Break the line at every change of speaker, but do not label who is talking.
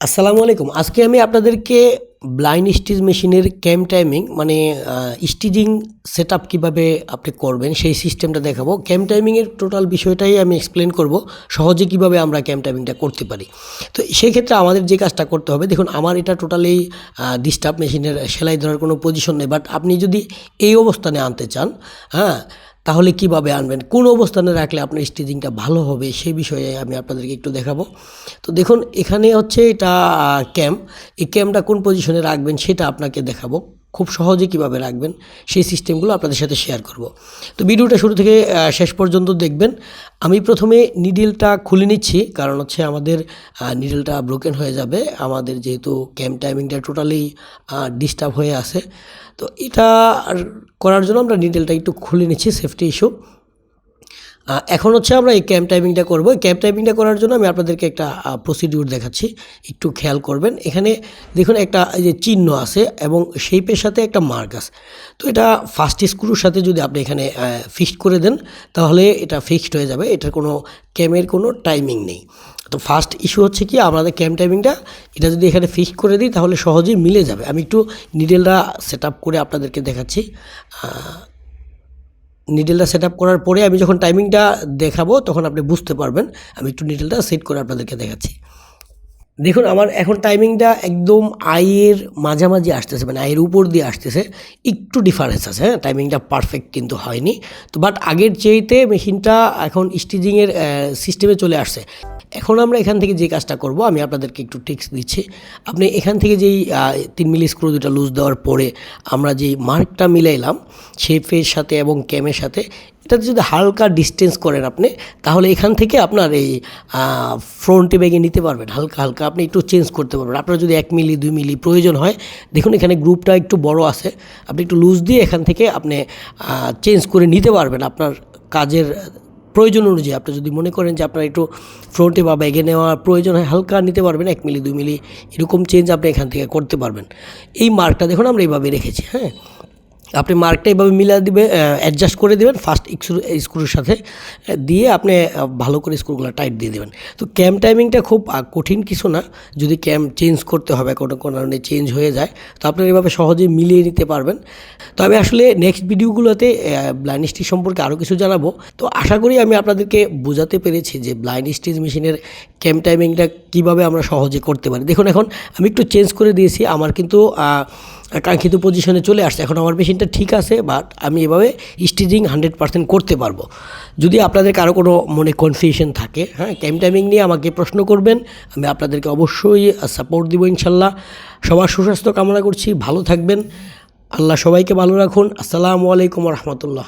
আসসালামু আলাইকুম। আজকে আমি আপনাদেরকে ব্লাইন্ড স্টিচ মেশিনের ক্যাম টাইমিং মানে স্টিচিং সেট আপ কীভাবে আপনি করবেন সেই সিস্টেমটা দেখাবো। ক্যাম টাইমিংয়ের টোটাল বিষয়টাই আমি এক্সপ্লেন করব, সহজে কীভাবে আমরা ক্যাম টাইমিংটা করতে পারি। তো সেই ক্ষেত্রে আমাদের যে কাজটা করতে হবে, দেখুন, আমার এটা টোটালি ডিস্টার্ব মেশিনের সেলাই ধরার কোনো পজিশন নেই বাট আপনি যদি এই অবস্থানে আনতে চান হ্যাঁ তাহলে কীভাবে আনবেন? কোন অবস্থানে রাখলে আপনার স্টিচিংটা ভালো হবে? সে বিষয়ে আমি আপনাদেরকে একটু দেখাবো। তো দেখুন, এখানে হচ্ছে এটা ক্যাম এই ক্যামটা কোন পজিশনে রাখবেন সেটা আপনাকে দেখাবো। খুব সহজে কীভাবে রাখবেন, সেই সিস্টেমগুলো আপনাদের সাথে শেয়ার করব। তো ভিডিওটা শুরু থেকে শেষ পর্যন্ত দেখবেন। আমি প্রথমে নিডেলটা খুলে নিচ্ছি, কারণ হচ্ছে আমাদের নিডেলটা ব্রোকেন হয়ে যাবে। আমাদের যেহেতু ক্যাম্প টাইমিংটা টোটালি ডিস্টার্ব হয়ে আছে। তো এটা করার জন্য আমরা নিডেলটা একটু খুলে নিচ্ছি সেফটি ইস্যু এখন হচ্ছে আমরা এই ক্যাম্প টাইমিংটা করব। এই ক্যাম্প টাইমিংটা করার জন্য আমি আপনাদেরকে একটা প্রসিডিউর দেখাচ্ছি। একটু খেয়াল করবেন। এখানে দেখুন একটা যে চিহ্ন আছে এবং শেপের সাথে একটা মার্ক আছে। তো এটা ফার্স্ট স্ক্রুর সাথে যদি আপনি এখানে ফিক্সড করে দেন, তাহলে এটা ফিক্সড হয়ে যাবে। এটার কোনো ক্যামের কোনো টাইমিং নেই। তো ফার্স্ট ইস্যু হচ্ছে কি, আমাদের ক্যাম্প টাইমিংটা এটা যদি এখানে ফিক্সড করে দিই, তাহলে সহজেই মিলে যাবে। আমি একটু নিডেলটা সেট করে আপনাদেরকে দেখাচ্ছি। নিডেলটা সেট আপ করার পরে আমি যখন টাইমিংটা দেখাবো, তখন আপনি বুঝতে পারবেন। আমি একটু নিডেলটা সেট করে আপনাদেরকে দেখাচ্ছি। দেখুন, আমার এখন টাইমিংটা একদম আয়ের মাঝামাঝি আসতেছে মানে আয়ের উপর দিয়ে আসতেছে। একটু ডিফারেন্স আছে হ্যাঁ? টাইমিংটা পারফেক্ট কিন্তু হয়নি। তো বাট আগের চেয়েতে মেশিনটা এখন স্টিচিংয়ের সিস্টেমে চলে আসছে। এখন আমরা এখান থেকে যে কাজটা করব, আমি আপনাদেরকে একটু টিক্স দিচ্ছি। আপনি এখান থেকে যেই তিন মিলি স্ক্রু দুটা লুজ দেওয়ার পরে আমরা যেই মার্কটা মিলাইলাম শেপের সাথে এবং ক্যামের সাথে এটাতে যদি হালকা ডিস্টেন্স করেন আপনি, তাহলে এখান থেকে আপনার এই ফ্রন্টে ব্যাগে নিতে পারবেন। হালকা হালকা আপনি একটু চেঞ্জ করতে পারবেন। আপনার যদি এক মিলি দুই মিলি প্রয়োজন হয়, দেখুন এখানে গ্রুপটা একটু বড় আছে। আপনি একটু লুজ দিয়ে এখান থেকে আপনি চেঞ্জ করে নিতে পারবেন আপনার কাজের প্রয়োজন অনুযায়ী। আপনি যদি মনে করেন যে আপনার একটু ফ্রন্টে বা ব্যাগে নেওয়ার প্রয়োজন হয়, হালকা নিতে পারবেন, এক মিলি দুই মিলি এরকম চেঞ্জ আপনি এখান থেকে করতে পারবেন। এই মার্কটা দেখুন আমরা এইভাবে রেখেছি হ্যাঁ? আপনি মার্কটা এভাবে মিলা দিবে অ্যাডজাস্ট করে দেবেন ফার্স্ট স্ক্রু স্ক্রুর সাথে দিয়ে আপনি ভালো করে স্ক্রুগুলো টাইট দিয়ে দেবেন। তো ক্যাম টাইমিংটা খুব কঠিন কিছু না, যদি ক্যাম চেঞ্জ করতে হবে, কোনো কারণে চেঞ্জ হয়ে যায়, তো আপনার এভাবে সহজেই মিলিয়ে নিতে পারবেন। তো আমি আসলে নেক্সট ভিডিওগুলোতে ব্লাইন্ড স্টিচ সম্পর্কে আরও কিছু জানাব। তো আশা করি আমি আপনাদেরকে বোঝাতে পেরেছি যে ব্লাইন্ড স্টিচ মেশিনের ক্যাম টাইমিংটা কীভাবে আমরা সহজে করতে পারি? দেখুন, এখন আমি একটু চেঞ্জ করে দিয়েছি। আমার কিন্তু কাঙ্ক্ষিত পজিশনে চলে আসছে। এখন আমার মেশিনটা ঠিক আছে বাট আমি এভাবে স্টিচিং হান্ড্রেড পার্সেন্ট করতে পারব। যদি আপনাদের কারও কোনো মনে কনফিউশন থাকে হ্যাঁ ক্যাম্প টাইমিং নিয়ে আমাকে প্রশ্ন করবেন, আমি আপনাদেরকে অবশ্যই সাপোর্ট দিব ইনশাল্লাহ। সবার সুস্বাস্থ্য কামনা করছি, ভালো থাকবেন। আল্লাহ সবাইকে ভালো রাখুন। আসসালামু আলাইকুম রহমতুল্লাহ।